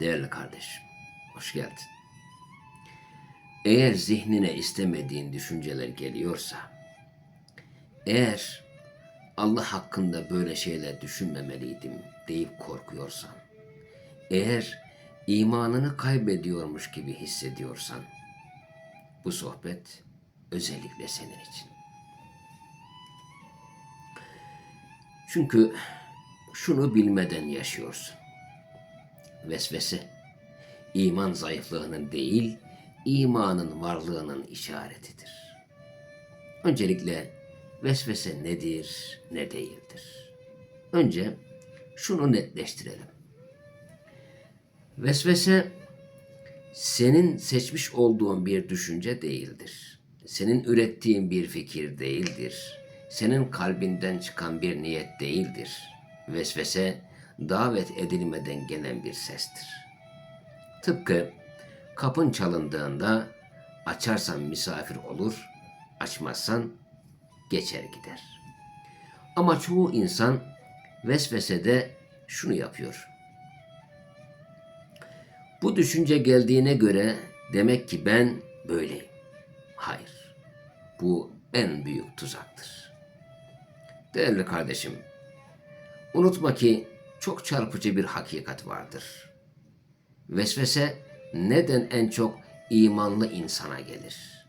Değerli kardeşim, hoş geldin. Eğer zihnine istemediğin düşünceler geliyorsa, eğer Allah hakkında böyle şeyler düşünmemeliydim deyip korkuyorsan, eğer imanını kaybediyormuş gibi hissediyorsan, bu sohbet özellikle senin için. Çünkü şunu bilmeden yaşıyorsun. Vesvese, iman zayıflığının değil, imanın varlığının işaretidir. Öncelikle vesvese nedir, ne değildir? Önce şunu netleştirelim. Vesvese senin seçmiş olduğun bir düşünce değildir. Senin ürettiğin bir fikir değildir. Senin kalbinden çıkan bir niyet değildir. Vesvese davet edilmeden gelen bir sestir. Tıpkı kapın çalındığında açarsan misafir olur, açmazsan geçer gider. Ama çoğu insan vesvesede şunu yapıyor. Bu düşünce geldiğine göre demek ki ben böyleyim. Hayır. Bu en büyük tuzaktır. Değerli kardeşim, unutma ki çok çarpıcı bir hakikat vardır. Vesvese neden en çok imanlı insana gelir?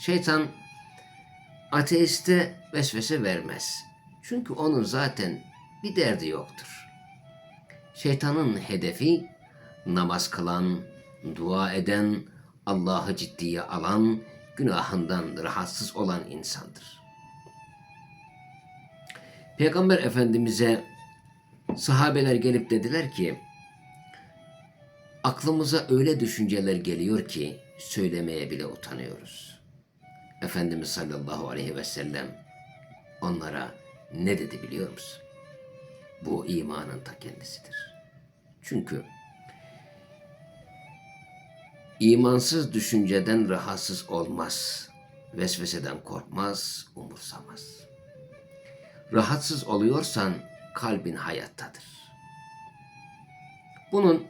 Şeytan ateiste vesvese vermez. Çünkü onun zaten bir derdi yoktur. Şeytanın hedefi namaz kılan, dua eden, Allah'ı ciddiye alan, günahından rahatsız olan insandır. Peygamber Efendimiz'e sahabeler gelip dediler ki, aklımıza öyle düşünceler geliyor ki söylemeye bile utanıyoruz. Efendimiz sallallahu aleyhi ve sellem onlara ne dedi biliyor musun? Bu imanın ta kendisidir. Çünkü imansız düşünceden rahatsız olmaz. Vesveseden korkmaz, umursamaz. Rahatsız oluyorsan kalbin hayattadır. Bunun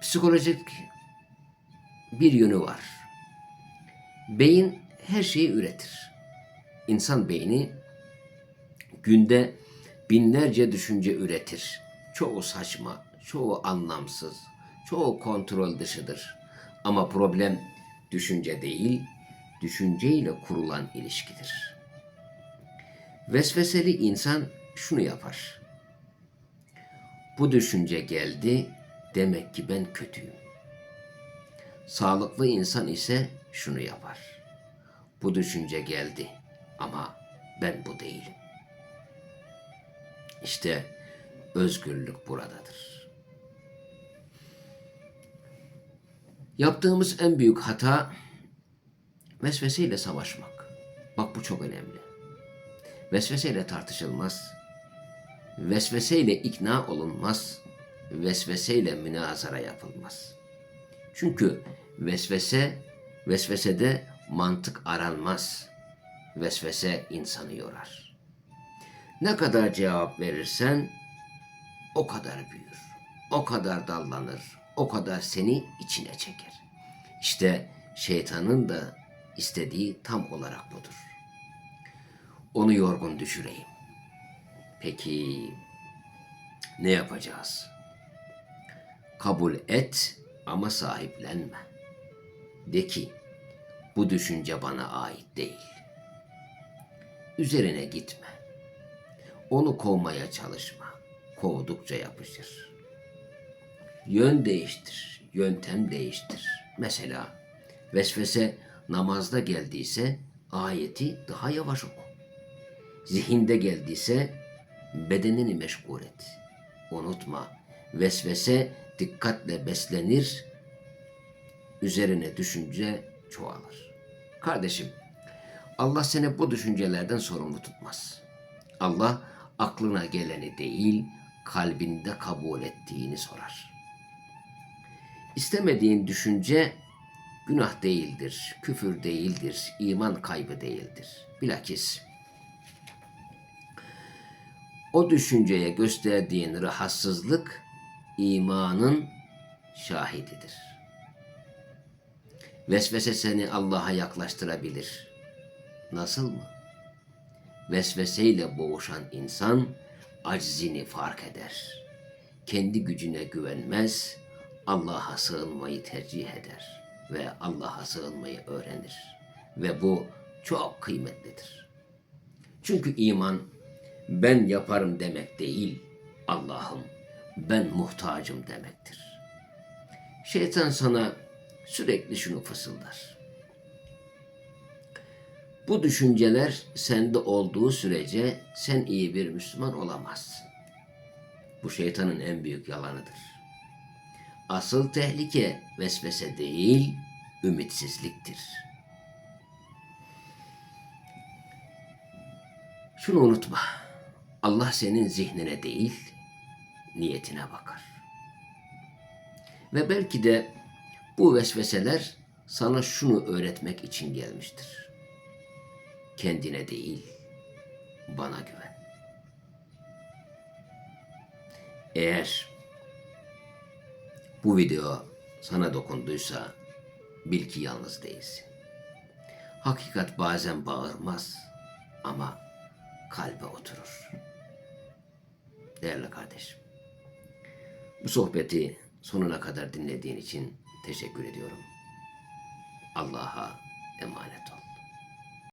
psikolojik bir yönü var. Beyin her şeyi üretir. İnsan beyni günde binlerce düşünce üretir. Çoğu saçma, çoğu anlamsız, çoğu kontrol dışıdır. Ama problem düşünce değil, düşünceyle kurulan ilişkidir. Vesveseli insan şunu yapar. Bu düşünce geldi, demek ki ben kötüyüm. Sağlıklı insan ise şunu yapar. Bu düşünce geldi ama ben bu değilim. İşte özgürlük buradadır. Yaptığımız en büyük hata vesveseyle savaşmak. Bak bu çok önemli. Vesveseyle tartışılmaz. Vesveseyle ikna olunmaz. Vesveseyle münazara yapılmaz. Çünkü vesvese, vesvesede mantık aranmaz. Vesvese insanı yorar. Ne kadar cevap verirsen o kadar büyür. O kadar dallanır. O kadar seni içine çeker. İşte şeytanın da istediği tam olarak budur. Onu yorgun düşüreyim. Peki ne yapacağız? Kabul et ama sahiplenme. De ki bu düşünce bana ait değil. Üzerine gitme. Onu kovmaya çalışma. Kovdukça yapışır. Yön değiştir, yöntem değiştir. Mesela vesvese namazda geldiyse ayeti daha yavaş oku. Zihinde geldiyse bedenini meşgul et. Unutma, vesvese dikkatle beslenir, üzerine düşünce çoğalır. Kardeşim, Allah seni bu düşüncelerden sorumlu tutmaz. Allah aklına geleni değil, kalbinde kabul ettiğini sorar. İstemediğin düşünce günah değildir, küfür değildir, iman kaybı değildir. Bilakis o düşünceye gösterdiğin rahatsızlık imanın şahididir. Vesvese seni Allah'a yaklaştırabilir. Nasıl mı? Vesveseyle boğuşan insan aczini fark eder. Kendi gücüne güvenmez, Allah'a sığınmayı tercih eder ve Allah'a sığınmayı öğrenir. Ve bu çok kıymetlidir. Çünkü iman ben yaparım demek değil, Allah'ım ben muhtacım demektir. Şeytan sana sürekli şunu fısıldar. Bu düşünceler sende olduğu sürece sen iyi bir Müslüman olamazsın. Bu şeytanın en büyük yalanıdır. Asıl tehlike vesvese değil, ümitsizliktir. Şunu unutma. Allah senin zihnine değil, niyetine bakar. Ve belki de bu vesveseler sana şunu öğretmek için gelmiştir. Kendine değil, bana güven. Eğer bu video sana dokunduysa bil ki yalnız değilsin. Hakikat bazen bağırmaz ama kalbe oturur. Değerli kardeşim, bu sohbeti sonuna kadar dinlediğin için teşekkür ediyorum. Allah'a emanet ol.